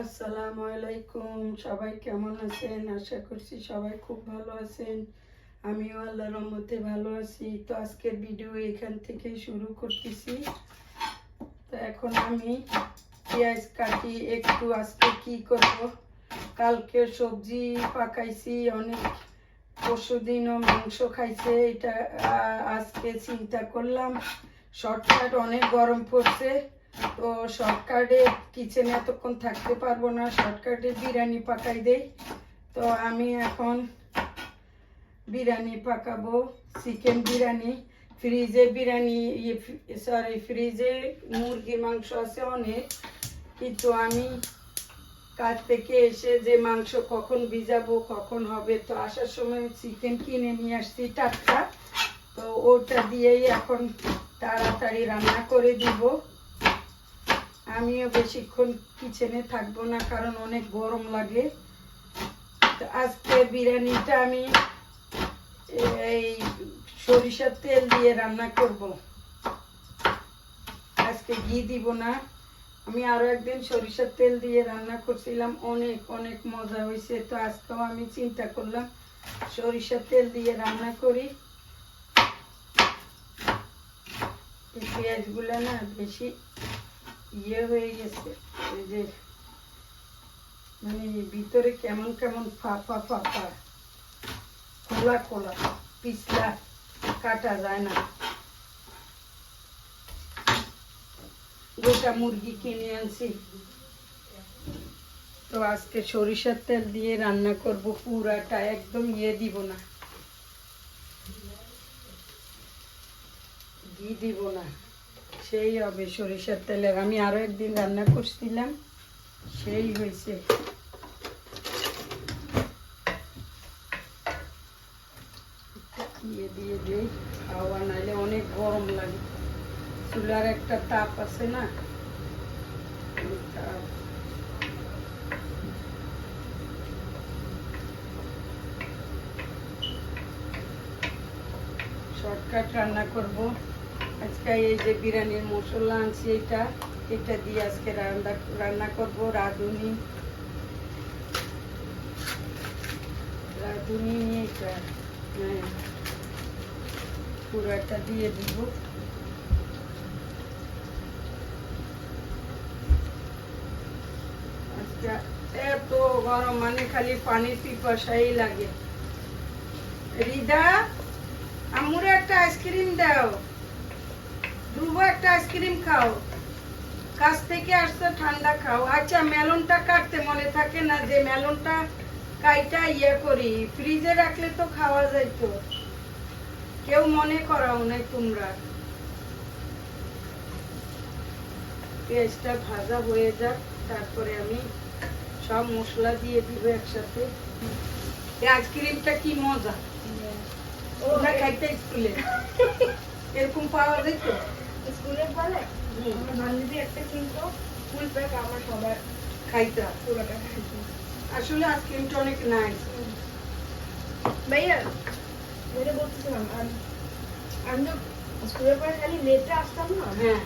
আসসালামু আলাইকুম, সবাই কেমন আছেন? আশা করছি সবাই খুব ভালো আছেন। আমিও আল্লাহর রহমতে ভালো আছি। তো আজকের ভিডিও এখান থেকে শুরু করতেছি। তো এখন আমি পেঁয়াজ কাটি, একটু আজকে কি করব? কালকে সবজি পাকাইছি, অনেক পরশু দিনও মাংস খাইছে, এটা আজকে চিন্তা করলাম। শর্টকাট অনেক গরম পড়ছে। তো শর্টকাটে কিচেনে এতক্ষণ থাকতে পারব না শর্টকাটে বিরিয়ানি পাকাই দেই। তো আমি এখন বিরিয়ানি পাকাবো চিকেন বিরিয়ানি ফ্রিজে বিরিয়ানি সরি ফ্রিজে মুরগির মাংস আছে অনেক, কিন্তু আমি কাজ থেকে এসে যে মাংস কখন ভিজাবো, কখন হবে, তো আসার সময় চিকেন কিনে নিয়ে আসছি টাটকা। তো ওটা দিয়েই এখন তাড়াতাড়ি রান্না করে দিব। আমিও বেশিক্ষণ কিচেনে থাকব না, কারণ অনেক গরম লাগে। তো আজকে বিরিয়ানিটা আমি এই সরিষার তেল দিয়ে রান্না করব। আজকে ঘি দিব না। আমি আরও একদিন সরিষার তেল দিয়ে রান্না করছিলাম, অনেক অনেক মজা হয়েছে। তো আজকেও আমি চিন্তা করলাম, সরিষার তেল দিয়ে রান্না করি। পেঁয়াজগুলো না বেশি ইয়ে হয়ে গেছে। এই যে মানে ভিতরে কেমন কেমন ফাঁপা ফাঁপা খোলা খোলা, পিছলা কাটা যায় না। গোটা মুরগি কিনে আনছি। তো আজকে সরিষার তেল দিয়ে রান্না করব পুরাটা, একদম ইয়ে দিব না। ঘি দিব না। সেই হবে, সরিষার তেলের। আমি আরও একদিন রান্না করছিলাম, সেই হয়েছে। দিয়ে দিয়ে দিই খাওয়া নাইলে অনেক গরম লাগে। চুলার একটা তাপ আছে না? তাপ। শর্টকাট রান্না করব। আজকে এই যে বিরিয়ানির মশলা আনছি এটা এটা দিয়ে আজকে রান্না রান্না করব রাঁধুনি। রাঁধুনি এটা হ্যাঁ পুরোটা দিয়ে দিব। এত গরম মানে খালি পানির পিপাসাই লাগে। রিদা আমুরে একটা আইসক্রিম দাও। ধ্রুব একটা আইসক্রিম খাও। কাছ থেকে আসতে ঠান্ডা খাও। আচ্ছা মেলনটা কাটতে মনে থাকে না যে মেলনটা কাইটা ইয়ে করি। ফ্রিজে রাখলে তো খাওয়া যাইতো। কেউ মনে করাও নাই তোমরা। পেঁয়াজটা ভাজা হয়ে যাক তারপরে আমি সব মশলা দিয়ে দিব একসাথে। আইসক্রিমটা কি মজা? ওরা খাইতে স্কুলে? এরকম পাওয়া যেত স্কুলে বলে আমার বান্ধবী একটা কিনতো ফুল প্যাক আমার সবার খাইতা। পুরোটা খাইতো। আসলে আইসক্রিমটা অনেক নাইস ভাইয়া যেটা বলতেছিলাম আম- আমি তো স্কুলের পরে খালি লেটে আসতাম না? হ্যাঁ।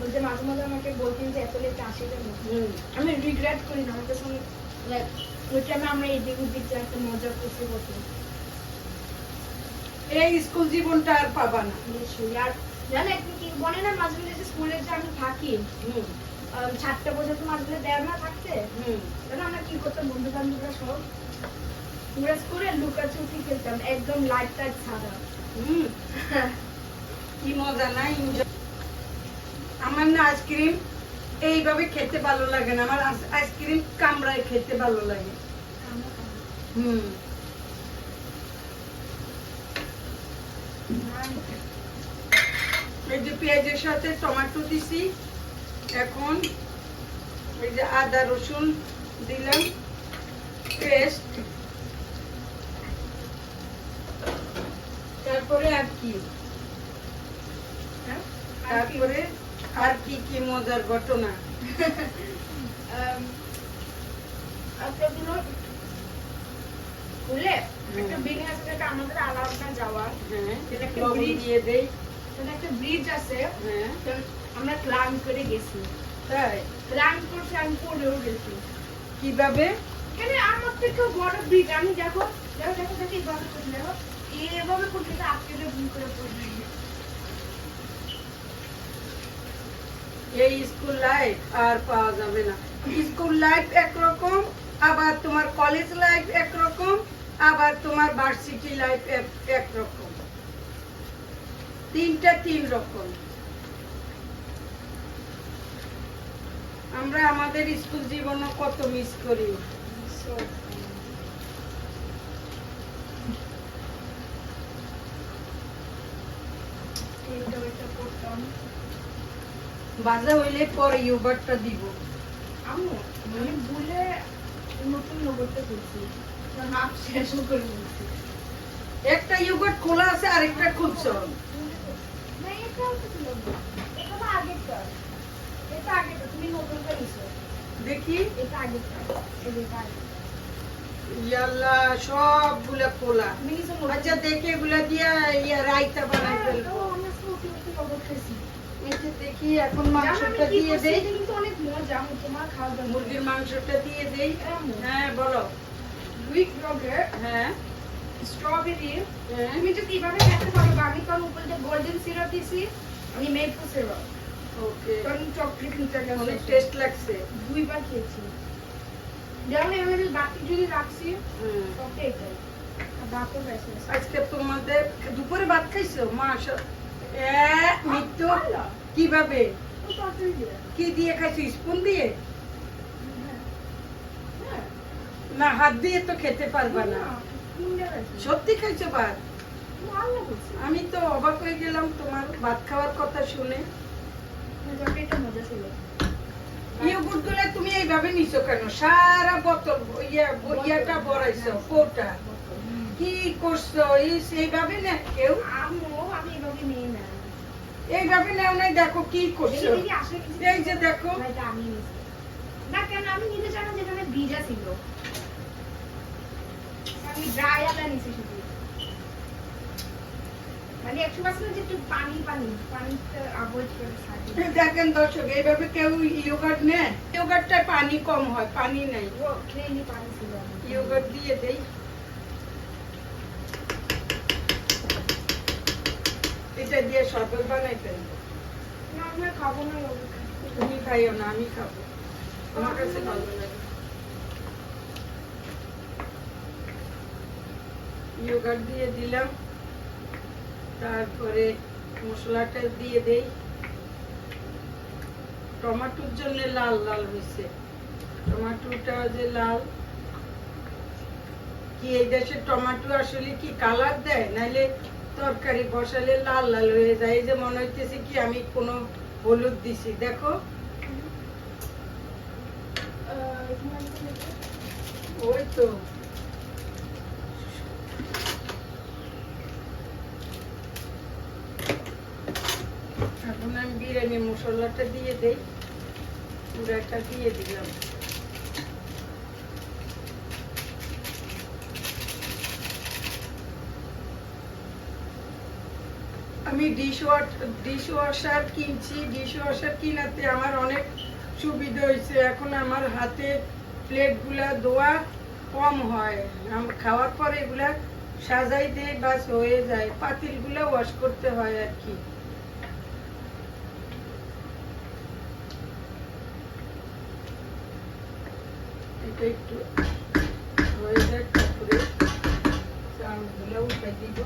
বলতে মাঝে মাঝে আমাকে বলতেন যে এত লেটে আসে কেন? আমি রিগ্রেট করি না আমার কাছে ওই টাইমে আমরা এদিক ওদিক যে একটা মজা করতে করতে এই স্কুল জীবনটা আর পাবা না। আর জানো একটু কি বলে না মাঝে মাঝে স্কুলে যে আমি থাকি হুম। আম, পর্যন্ত মাঝে মাঝে দেয় না থাকতে হুম। জানো আমরা কি করতাম বন্ধু বান্ধবরা সব? পুরো স্কুলে লুকাচুপি খেলতাম একদম লাইট টাইট ছাড়া হুম। কি মজা না enjoy। আমার না আইসক্রিম এইভাবে খেতে ভালো লাগে না আমার আইসক্রিম কামড়ায় খেতে ভালো লাগে। হুম। এই যে পেঁয়াজের সাথে টমেটো দিছি এখন এই যে আদা রসুন দিলাম পেস্ট। তারপরে আর কি? হ্যাঁ? তারপরে আর কি কি মজার ঘটনা? একটা দিন স্কুলে একটা বিল্ডিং আছে যেটা আমাদের আলাদা যাওয়া হ্যাঁ সেটা একটা লবণ bridge। দিয়ে দেই একটা ব্রিজ আছে হ্যাঁ। আমরা ক্লাম করে গেছি। তাই? রান করছে আমি পড়েও গেছি। কীভাবে? এখানে আমার থেকে বড় ব্রিজ আমি দেখো দেখো দেখো দেখো এইভাবে করছি দেখো এভাবে করতে আজকে ভুল করে পড়বি। এই স্কুল লাইফ আর পাওয়া যাবে না। স্কুল লাইফ একরকম আবার তোমার কলেজ লাইফ একরকম আবার তোমার ভার্সিটি লাইফ একরকম। তিনটা তিন রকম। আমরা আমাদের স্কুল জীবনও কত মিস করি। বাজা হইলে পরে ইউবারটা দিব। আমি মানে ভুলে নতুন নগরটা করছি হাফ শেষও করে একটা ইউগার্ট খোলা আছে আরেকটা খুলছ। দেখি। ইয়াল্লা সবগুলা খোলা। আচ্ছা দেখে এগুলা দিয়া ইয়া রাইতা বানাই হ্যাঁ, ফেলব। ও, আমরা তো অতি অতি নগর খাইছি। এই যে দেখি এখন মাংসটা দিয়ে দেই। কিন্তু অনেক মজা আমি তোমার খাওয়া মুরগির মাংসটা দিয়ে দেই। হ্যাঁ বলো। Greek yogurt, হ্যাঁ। strawberry, হ্যাঁ। তুমি যদি এভাবে খেতে পারো চকলেট গেছে অনেক টেস্ট লাগছে দুইবার খেয়েছি যেমন এভাবে বাকি যদি রাখছি এটাই ভাতও আছে। আজকে তোমাদের দুপুরে ভাত খাইছো মাস মৃত্যু ভালো। কীভাবে। কি দিয়ে খাইছো স্পুন দিয়ে হ্যাঁ। না হাত দিয়ে তো খেতে পারবা না। সত্যি খাইছো ভাত। আমি তো অবাক হয়ে গেলাম তোমার ভাত খাওয়ার কথা শুনে। গুলা তুমি এইভাবে নিছো কেন? সারা বোতল ইয়াটা ভরাইছো কোটা। কি করছ? এই সেইভাবে না কেউ? আমি এভাবে নিই না। এইভাবে নেও নাই দেখো কি করছ। এই যে দেখো। না, কেন? আমি নিতে চাই না যেখানে ভিজা ছিল। আমি ড্রাই আদা নিছি শুধু মানে একশো পার্সেন্ট যে একটু পানি পানি পানিটা অ্যাভয়েড করে থাকি দেখেন দর্শক এইভাবে কেউ ইয়োগার্ট নেয়? ইয়োগার্টটায় পানি কম হয় পানি নাই। আমার। ইয়োগার্ট দিয়ে দেই। এটা দিয়ে শরবত বানাই ফেলব না, আমি খাব না তুমি খাইও না আমি খাব। আমার কাছে ভালো লাগে। ইয়োগার্ট দিয়ে দিলাম। তারপরে মশলাটা দিয়ে দেই। টমেটোর জন্য লাল লাল হয়েছে। টমেটোটা যে লাল কি এই দেশে টমেটো আসলে কি কালার দেয়? নাহলে তরকারি বসালে লাল লাল হয়ে যায়। এই যে মনে হইতেছে কি আমি কোনো হলুদ দিছি দেখো। ওই তো এখন আমি মশলাটা দিয়ে দেই। পুরাটা দিয়ে দিলাম। আমি ডিশ ডিশ ওয়াশার কিনছি। ডিশ ওয়াশার কিনাতে আমার অনেক সুবিধা হয়েছে। এখন আমার হাতে প্লেটগুলা দোয়া কম হয়। খাওয়ার পর এগুলা সাজাই দিয়ে, বাস হয়ে যায়। পাতিলগুলা ওয়াশ করতে হয় আর কি। এটা একটু হয়ে যায় তারপরে চালগুলো উঠে দিব।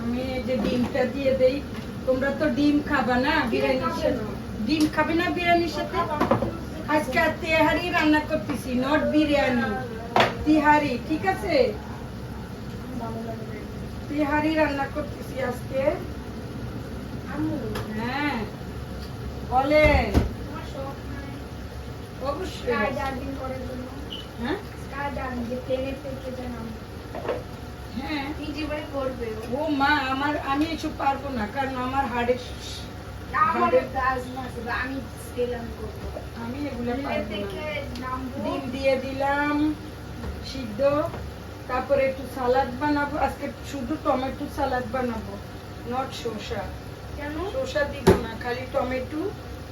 আমি এই যে ডিমটা দিয়ে দেই তোমরা তো ডিম খাবা না বিরিয়ানির সাথে? ডিম খাবে না বিরিয়ানির সাথে? আজকে তেহারি রান্না করতেছি নট বিরিয়ানি। তিহারি ঠিক আছে। তিহারি রান্না করতেছি আজকে। হ্যাঁ। বলেন? অবশ্যই। জন্য? হ্যাঁ। হ্যাঁ। করবে ও? ও মা আমার আমি এসব পারব না কারণ আমার বা আমি এগুলো দিয়ে দিলাম সিদ্ধ। তারপরে একটু সালাদ বানাবো আজকে শুধু টমেটো সালাদ বানাবো নট শসা। কেন? শসা দিব না খালি টমেটো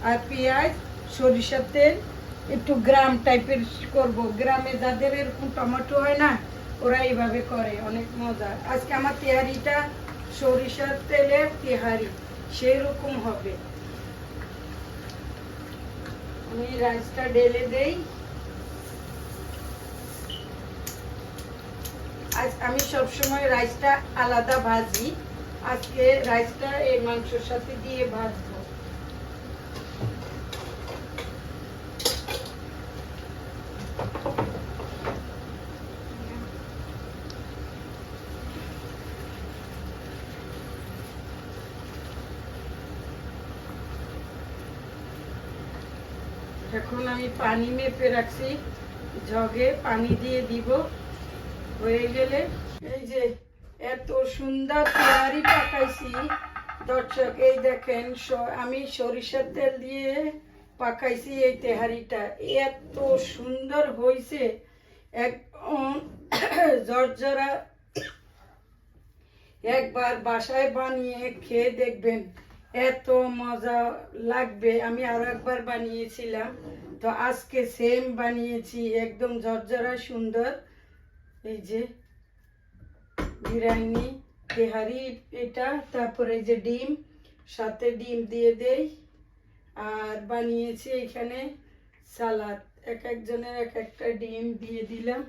আর পেঁয়াজ সরিষার তেল একটু গ্রাম টাইপের করব। গ্রামে যাদের এরকম টমেটো হয় না ওরা এইভাবে করে অনেক মজা। আজকে আমার তেহারিটা সরিষার তেলের তেহারি সেই রকম হবে। আমি রাইসটা ঢেলে দেই। আজ আমি সবসময় রাইসটা আলাদা ভাজি। আজকে রাইসটা এই মাংসের সাথে দিয়ে ভাজবো। এখন আমি পানি মেপে রাখছি। জগে পানি দিয়ে দিব। হয়ে গেলে এই যে এত সুন্দর তৈরি পাকাইছি। দর্শক, এই দেখেন আমি সরিষার তেল দিয়ে পাকাইছি এই তেহারিটা। এত সুন্দর হয়েছে একদম জর্জরা একবার বাসায় বানিয়ে খেয়ে দেখবেন, এত মজা লাগবে। আমি আরও একবার বানিয়েছিলাম। তো আজকে সেম বানিয়েছি, একদম জর্জরা সুন্দর। এই যে বিরিয়ানি, তেহারি, এটা, তারপরে যে ডিম, সাথে ডিম দিয়ে দেই। আর বানিয়েছি এখানে সালাদ। এক একজনের এক একটা ডিম দিয়ে দিলাম।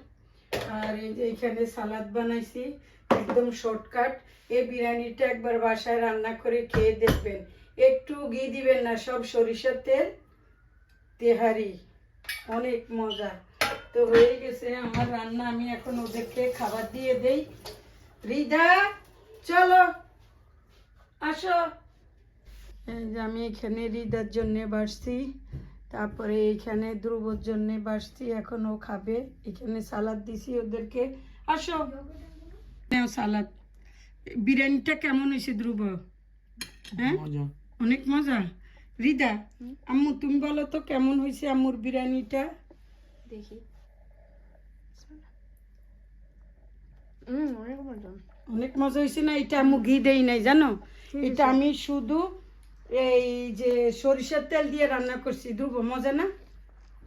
আর এই যে এখানে সালাদ বানাইছি, একদম শর্টকাট। এই বিরিয়ানিটা একবার বাসায় রান্না করে খেয়ে দেখবেন। একটু ঘি দিবেন না, সব সরিষার তেল, তেহারি। অনেক মজা। তো হয়ে গেছে আমার রান্না। আমি এখন ওদেরকে খাবার দিয়ে দেই। রিদা চলো আসো। যে আমি এখানে রিদার জন্যে বাসছি তারপরে এখানে ধ্রুবর জন্যে বাসছি এখন ও খাবে। এখানে সালাদ দিছি ওদেরকে। আসো। সালাদ। বিরিয়ানিটা কেমন হয়েছে ধ্রুব? হ্যাঁ? মজা। অনেক মজা। রিদা আম্মু তুমি বলো তো কেমন হয়েছে আম্মুর বিরিয়ানিটা? দেখি। অনেক মজা। হয়েছে না? এটা আম্মু ঘি দেই নাই জানো? এটা আমি শুধু এই যে সরিষার তেল দিয়ে রান্না করছি ধ্রুব মজা না?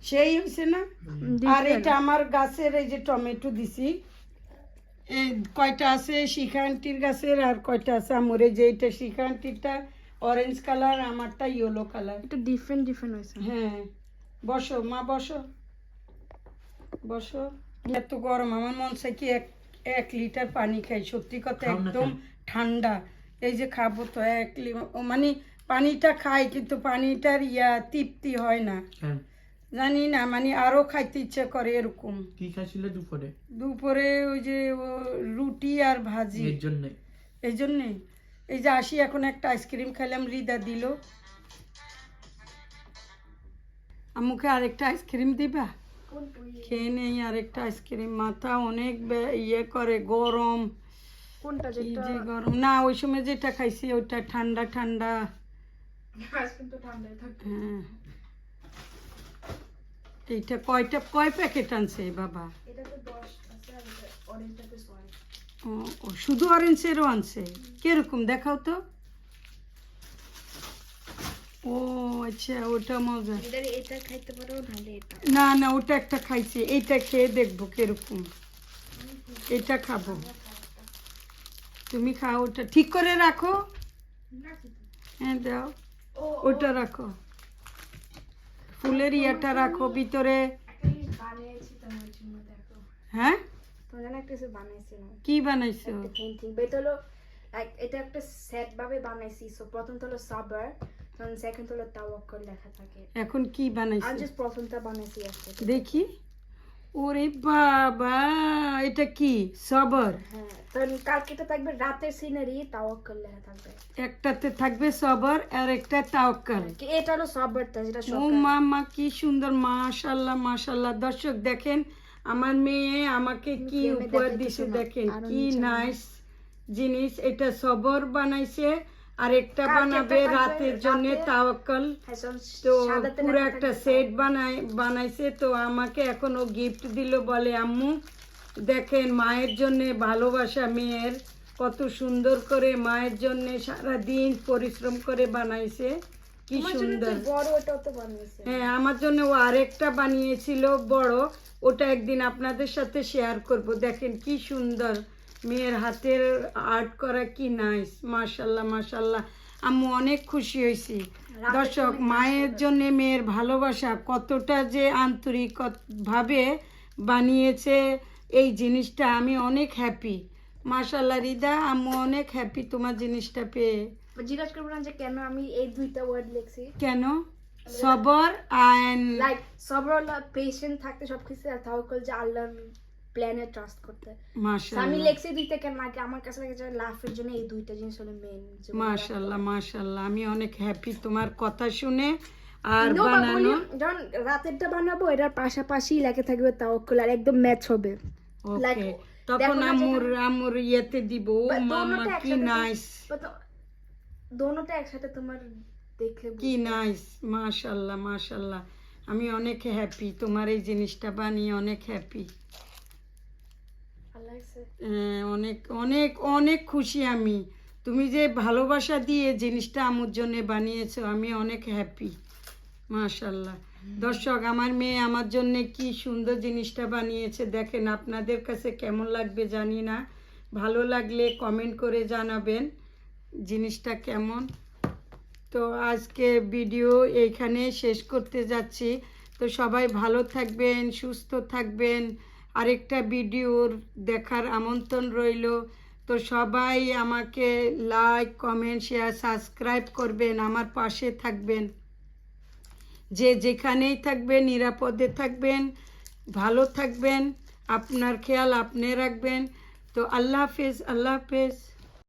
সেই হয়েছে না? আর এটা আমার গাছের এই যে টমেটো দিছি এই কয়টা আছে? শিখা আন্টির গাছের আর কয়টা আছে? আমার এই যে এটা শিখা আন্টিরটা অরেঞ্জ কালার আমারটা ইয়েলো কালার এটা ডিফারেন্ট ডিফারেন্ট হয়েছে। হ্যাঁ। বসো মা বসো। বসো। এত গরম আমার মন চাই কি এক এক লিটার পানি খাই। সত্যি কথা একদম ঠান্ডা। এই যে খাব তো এক মানে পানিটা খাই কিন্তু পানিটার ইয়া তৃপ্তি হয় না। জানি না মানে আরও খাইতে ইচ্ছে করে এরকম। কি খাইছিলে দুপুরে? দুপুরে ওই যে ও রুটি আর ভাজি। এর জন্য। এই জন্যে। এই যে আসি এখন একটা আইসক্রিম খাইলাম রিদা দিল। আমুকে আরেকটা আইসক্রিম দিবা? খেয়ে নেই আরেকটা আইসক্রিম। মাথা অনেক ইয়ে করে গরম। কোনটা যে গরম। না ওই সময় যেটা খাইছি ওইটা ঠান্ডা ঠান্ডা। হ্যাঁ। এইটা কয়টা কয় প্যাকেট আনছে বাবা? ও, শুধু অরেঞ্জেরও আনছে? কীরকম? দেখাও তো। ও আচ্ছা ওটা মজা। এটা খাইতে পারো এটা। না না ওটা একটা খাইছি। এইটা খেয়ে দেখব কীরকম। এটা খাব। তুমি খাও ওটা। ঠিক করে রাখো। হ্যাঁ দাও। ওটা রাখো। ফুলের ইয়াটা রাখো ভিতরে। হ্যাঁ? কি বানাইছো? এটা হলো এটা একটা সেট ভাবে বানাইছি। প্রথম তো হলো সাবার। সেকেন্ড হলো তাওয়াক্কল লেখা থাকে। এখন কি জাস্ট প্রথমটা বানাইছি আজকে দেখি। ওরে বাবা এটা কি? সবর। হ্যাঁ কালকেটা থাকবে রাতের সিনারি তাওয়াক্কল লেখা থাকবে। একটাতে থাকবে সবর আর একটা তাওয়াক্কাল এটা হলো সাবারটা যেটা ও মা মা কি সুন্দর মাশাল্লাহ মাশাল্লাহ। দর্শক দেখেন আমার মেয়ে আমাকে কি উপহার দিছে দেখেন কি নাইস জিনিস এটা সবর বানাইছে। আর একটা বানাবে রাতের জন্য। তাওয়াক্কাল। তো পুরো একটা সেট বানাই বানাইছে। তো আমাকে এখন ও গিফট দিল বলে আম্মু দেখেন মায়ের জন্যে ভালোবাসা মেয়ের। কত সুন্দর করে মায়ের জন্য সারা দিন পরিশ্রম করে বানাইছে। কি সুন্দর। হ্যাঁ আমার জন্য ও আরেকটা বানিয়েছিল বড়। ওটা একদিন আপনাদের সাথে শেয়ার করব। দেখেন কি সুন্দর। মেয়ের হাতের আর্ট করা কি নাইস মাশাল্লাহ মাশাল্লাহ। আমি অনেক খুশি হয়েছি। দর্শক মায়ের জন্য মেয়ের ভালোবাসা কতটা যে আন্তরিক ভাবে বানিয়েছে এই জিনিসটা আমি অনেক হ্যাপি মাশাল্লাহ রিদা আমি অনেক হ্যাপি তোমার জিনিসটা পেয়ে। জিজ্ঞাসা করব না যে কেন আমি এই দুইটা ওয়ার্ড লিখছি। কেন? সবর অ্যান্ড লাইক সবর পেশেন্ট থাকতে সবকিছু আর তাওয়াক্কুল যে আল্লাহর প্ল্যানে ট্রাস্ট করতে। আমি লেখছি দুইটা কেন? নাকি আমার কাছে লেগেছে লাফের জন্য এই দুইটা জিনিস হলো মেন মাশাল্লাহ মাশাল্লাহ আমি অনেক হ্যাপি তোমার কথা শুনে আর বানানো। যখন রাতেরটা বানাবো এটার পাশাপাশি লেগে থাকবে তাওয়াক্কুল আর একদম ম্যাচ হবে। ওকে তখন আমুর আমুর ইয়েতে দিব। মামা কি নাইস দোনোটা একসাথে তোমার দেখলে কি নাইস মাশাল্লাহ মাশাল্লাহ আমি অনেক হ্যাপি তোমার এই জিনিসটা বানিয়ে অনেক হ্যাপি। অনেক অনেক অনেক খুশি আমি। তুমি যে ভালোবাসা দিয়ে জিনিসটা আমার জন্য বানিয়েছো আমি অনেক হ্যাপি মাশাল্লাহ দর্শক আমার মেয়ে আমার জন্য কি সুন্দর জিনিসটা বানিয়েছে দেখেন আপনাদের কাছে কেমন লাগবে জানি না। ভালো লাগলে কমেন্ট করে জানাবেন জিনিসটা কেমন। তো আজকে ভিডিও এইখানে শেষ করতে যাচ্ছি। তো সবাই ভালো থাকবেন সুস্থ থাকবেন। আরেকটা ভিডিওর দেখার আমন্ত্রণ রইল। তো সবাই আমাকে লাইক কমেন্ট শেয়ার সাবস্ক্রাইব করবেন, আমার পাশে থাকবেন। যে যেখানেই থাকবেন, নিরাপদে থাকবেন, ভালো থাকবেন, আপনার খেয়াল আপনি রাখবেন। তো আল্লাহ হাফেজ আল্লাহ হাফেজ।